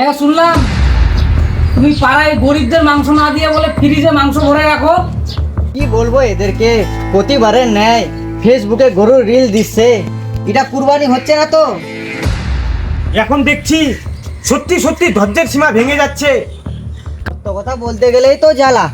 হ্যাঁ শুনলাম। তুমি পাড়ায় গরিবদের মাংস না দিয়ে বলে ফ্রিজে মাংস ভরে রাখো। কি বলব এদেরকে? প্রতিবারে নেয় ফেসবুকে গরুর রিল দিচ্ছে। এটা কুরবানি হচ্ছে না তো? এখন দেখছি সত্যি সত্যি ধৈর্যের সীমা ভেঙে যাচ্ছে। সত্য কথা বলতে গেলেই তো জ্বালা।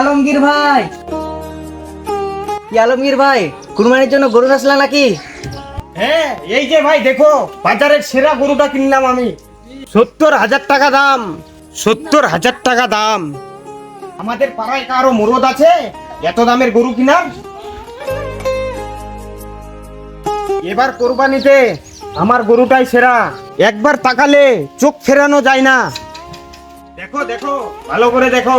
আলমগীর ভাই। কি আলমগীর ভাই কুরবানির জন্য গরু আসলা নাকি? হ্যাঁ এই যে ভাই দেখো বাজারের সেরা গরুটা কিনলাম আমি। সত্তর হাজার টাকা দাম সত্তর হাজার টাকা দাম। আমাদের পাড়ায় কারও মরদ আছে? এত দামের গরু কিনার এবার কোরবানিতে আমার গরুটাই সেরা। একবার তাকালে চোখ ফেরানো যায় না। দেখো দেখো ভালো করে দেখো।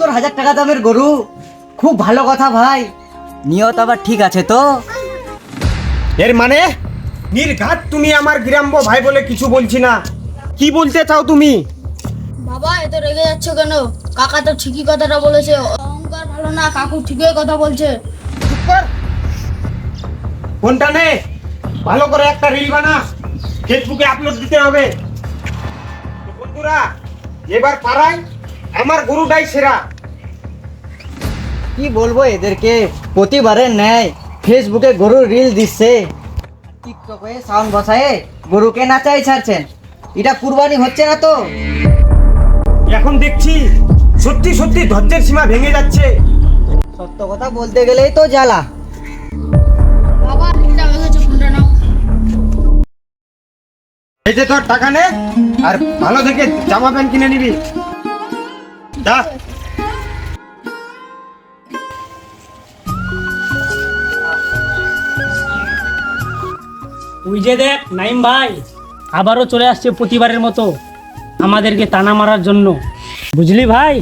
সত্তর হাজার টাকা দামের গরু। খুব ভালো কথা ভাই। নিয়ত আবার ঠিক আছে তো? এর মানে? নির্ঘাত তুমি আমার গ্রাম্য ভাই বলে কিছু বলছি না। কি বলতে চাও তুমি? বাবা এত রেগে যাচ্ছ কেন? কাকা তো ঠিকই কথাটা বলেছে। অহংকার ভালো না কাকু ঠিকই কথা বলছে। ফোনটা নে। ভালো করে একটা রিল বানা। ফেসবুকে আপলোড দিতে হবে। বন্ধুরা এবার পাড়ায় আমার গরুটাই সেরা। কি বলব এদেরকে? প্রতিবারের নেয় ফেসবুকে গরুর রিল দিচ্ছে। টিকটকে সাউন্ড বসায়ে গরুকে নাচাই ছাড়ছেন। এটা কুরবানি হচ্ছে না তো? এখন দেখছি সত্যি সত্যি ধৈর্যের সীমা ভেঙে যাচ্ছে। সত্য কথা বলতে গেলেই তো জ্বালা। এই যে তোর টাকা নে আর ভালো দেখে জামা প্যান্ট কিনে নিবি। যা ওই যে দেখ নাইম ভাই আবারও চলে আসছে প্রতিবারের মতো আমাদেরকে টানা মারার জন্য। বুঝলি ভাই?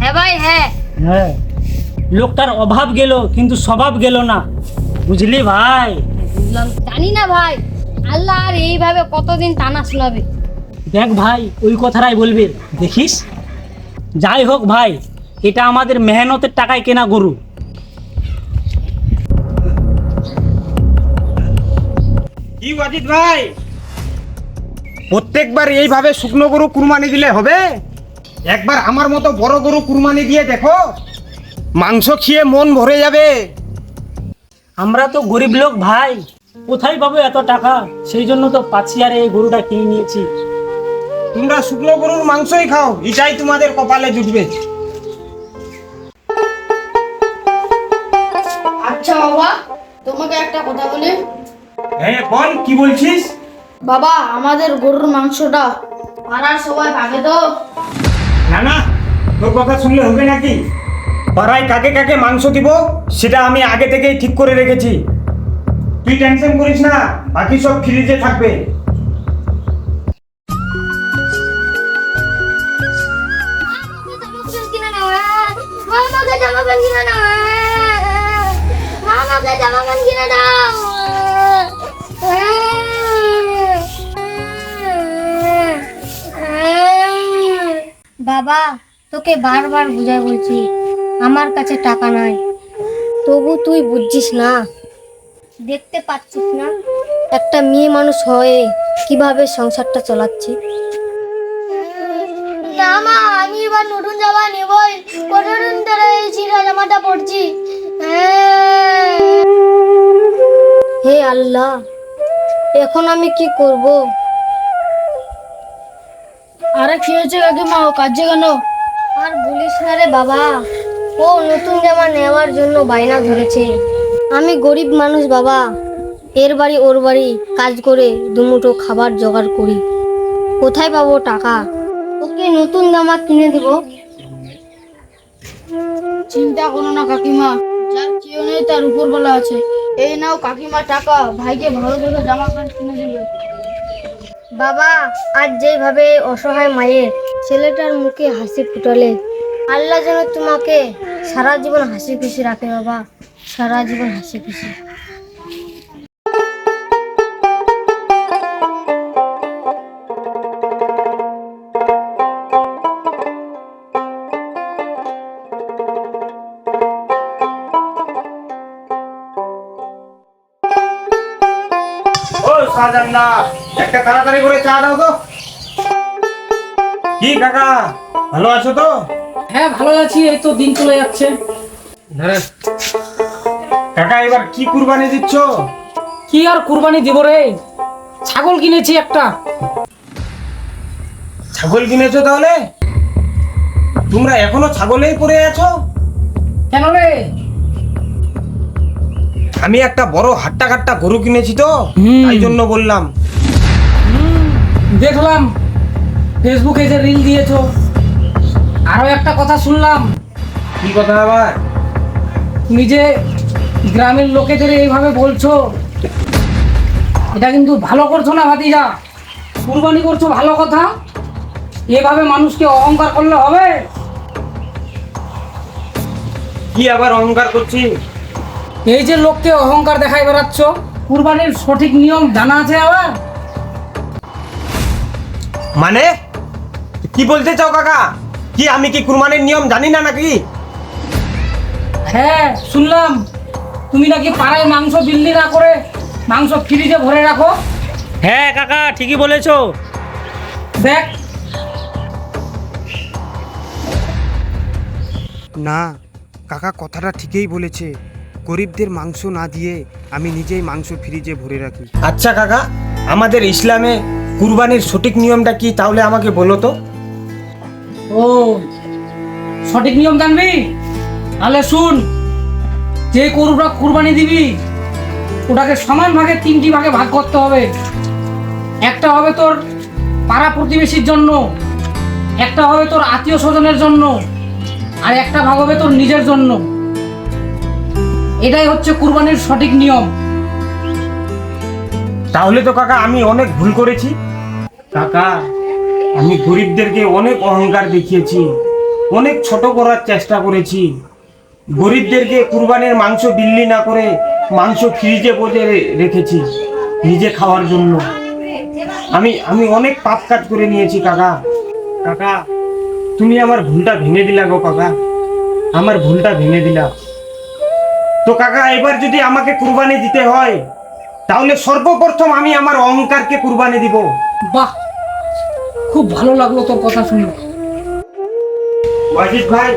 হ্যাঁ ভাই হ্যাঁ। হ্যাঁ। লোকটার অভাব গেল কিন্তু স্বভাব গেল না। বুঝলি ভাই? বুঝলাম জানি না ভাই আল্লাহ আর এইভাবে কতদিন টানা শোনাবে? দেখ ভাই ওই কথাটাই বলবে। দেখিস? যাই হোক ভাই এটা আমাদের মেহনতের টাকায় কেনা গরু। কি ভাই? প্রত্যেকবার এইভাবে শুকনো গরু কুরবানি দিলে হবে? একবার আমার মতো বড় গরু কুরবানি দিয়ে দেখো। মাংস খেয়ে মন ভরে যাবে। আমরা তো গরিব লোক ভাই কোথায় পাবো এত টাকা? সেই জন্য তো পাচ্ছি আর এই গরুটা কিনে নিয়েছি। তোমরা শুকনো গরুর মাংসই খাও এটাই তোমাদের কপালে জুটবে। আচ্ছা বাবা তোমাকে একটা কথা বলি। হ্যাঁ বল কি বলছিস? বাবা আমাদের গরুর মাংসটা পাড়ার সবাই ভাগে তো। না না তোর কথা শুনলে হবে নাকি? পাড়ায় কাকে কাকে মাংস দিব সেটা আমি আগে থেকেই ঠিক করে রেখেছি। তুই টেনশন করিস না বাকি সব ফ্রিজে থাকবে। জামা বাবা, তোকে বারবার বুঝাই বলছি, আমার কাছে টাকা নাই। তবু তুই বুঝছিস না? দেখতে পাচ্ছিস না? একটা মেয়ে মানুষ হয়ে কীভাবে সংসারটা চালাচ্ছে? কতদিন ধরে এই ছিঁড়া জামাটা পরছি হে আল্লাহ, এখন আমি কি করব? আরে কি হয়েছে কাকিমা? ও কাজে কেন? আর বলিস না রে বাবা, ও নতুন জামা নেওয়ার জন্য বায়না ধরেছে। আমি গরিব মানুষ বাবা, এর বাড়ি ওর বাড়ি, কাজ করে দুমুঠো খাবার জোগাড় করি। কোথায় পাবো টাকা? ওকে নতুন জামা কিনে দেব। চিন্তা করো না, কাকিমা। যার কেউ নেই, তার উপর বলা আছে। এই নাও কাকিমা টাকা। ভাইকে ভালো করে জামা প্যান্ট কিনে দিবে। বাবা, আজ যেভাবে অসহায় মায়ের, ছেলেটার মুখে হাসি ফুটালে, আল্লাহ যেন তোমাকে সারা জীবন হাসি খুশি রাখে বাবা। সারা জীবন হাসি খুশি। একটা তাড়াতাড়ি করে চা দাও তো কি কাকা ভালো আছো তো? হ্যাঁ ভালো আছি এই তো দিন চলে যাচ্ছে। কাকা এবার কি কুরবানি দিচ্ছ? কি আর কুরবানি দিব রে? ছাগল কিনেছি একটা। ছাগল কিনেছো তাহলে? তোমরা এখনও ছাগলেই পড়ে আছো? কেন রে? আমি একটা বড় হাট্টা কাট্টা গরু কিনেছি তো। তাই জন্য বললাম। দেখলাম ফেসবুকে যে রিল দিয়েছ আরও একটা কথা শুনলাম। কি কথা আবার? তুমি যে গ্রামের লোকেদের এইভাবে বলছো এটা কিন্তু ভালো করছ না ভাতিজা? কুরবানি করছ ভালো কথা? এভাবে মানুষকে অহংকার করলে হবে? কি আবার অহংকার করছি? এই যে লোককে অহংকার দেখাই বেড়াচ্ছ কুরবানির সঠিক নিয়ম জানা আছে আবার? মানে? কি বলতে চাও কাকা? কি আমি কি কুরবানির নিয়ম জানি না নাকি? হ্যাঁ শুনলাম। তুমি নাকি পাড়ায় মাংস বিল্লি না করে মাংস ফ্রিজে ভরে রাখো? হ্যাঁ কাকা ঠিকই বলেছ। দেখ। না কাকা কথাটা ঠিকই বলেছে। গরিবদের মাংস না দিয়ে আমি নিজেই মাংস ফ্রিজে ভরে রাখি। আচ্ছা কাকা আমাদের ইসলামে কুরবানির সঠিক নিয়মটা কি তাহলে আমাকে বলো তো। ও সঠিক নিয়ম জানবি? তাহলে শুন যে গরুটা কুরবানি দিবি ওটাকে সমান ভাগে তিনটি ভাগে ভাগ করতে হবে। একটা হবে তোর পাড়া প্রতিবেশীর জন্য একটা হবে তোর আত্মীয় স্বজনের জন্য আর একটা ভাগ হবে তোর নিজের জন্য। এটাই হচ্ছে কুরবানির সঠিক নিয়ম। তাহলে তো কাকা, আমি অনেক ভুল করেছি। কাকা, আমি গরিবদেরকে অনেক অহংকার দেখিয়েছি, অনেক ছোট করার চেষ্টা করেছি। গরিবদেরকে কুরবানির মাংস বিল্লি না করে মাংস ফ্রিজে বসে রেখেছি নিজে খাওয়ার জন্য। আমি আমি অনেক পাপ কাজ করে নিয়েছি, কাকা। কাকা, তুমি আমার ভুলটা ভেঙে দিলা গো, কাকা। আমার ভুলটা ভেঙে দিলা। তো কাকা এবার যদি আমাকে কুরবানি দিতে হয় তাহলে সর্বপ্রথম আমি আমার অহংকারকে কুরবানি দিব। বাহ খুব ভালো লাগল তোর কথা শুনে। ওয়াজিদ ভাই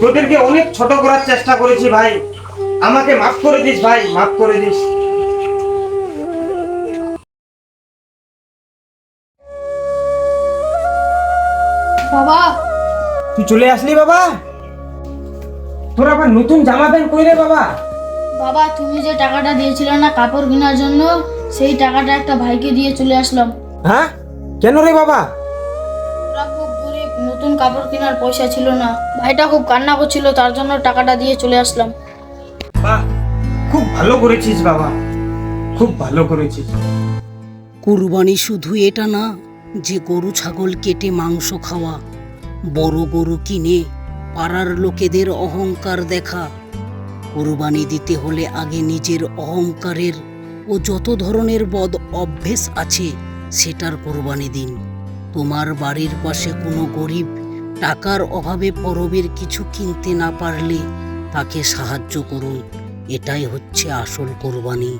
তোদেরকে অনেক ছোট করার চেষ্টা করেছি ভাই। আমাকে মাফ করে দিস ভাই মাফ করে দিস। বাবা। তুই চলে আসলি বাবা? তোর আবার নতুন জামা প্যান্ট কই রে বাবা? বাবা তুমি যে টাকাটা দিয়েছিলে না কাপড় কেনার জন্য সেই টাকাটা একটা ভাইকে দিয়ে চলে আসলাম। হ্যাঁ? কেন রে বাবা? ওরা খুব গরিব নতুন কাপড় কেনার পয়সা ছিল না। ভাইটা খুব কান্না করছিল তার জন্য টাকাটা দিয়ে চলে আসলাম। বাহ খুব ভালো করেছিস বাবা। খুব ভালো করেছিস। কুরবানি শুধু এটা না যে গরু ছাগল কেটে মাংস খাওয়া বড় গরু কিনে পাড়ার লোকেদের অহংকার দেখা। কুরবানি দিতে হলে আগে নিজের অহংকারের ও যত ধরনের বদ অভ্যেস আছে, সেটার কোরবানি দিন। তোমার বাড়ির পাশে কোনো গরিব টাকার অভাবে পরবের কিছু কিনতে না পারলে তাকে সাহায্য করুন। এটাই হচ্ছে আসল কোরবানি।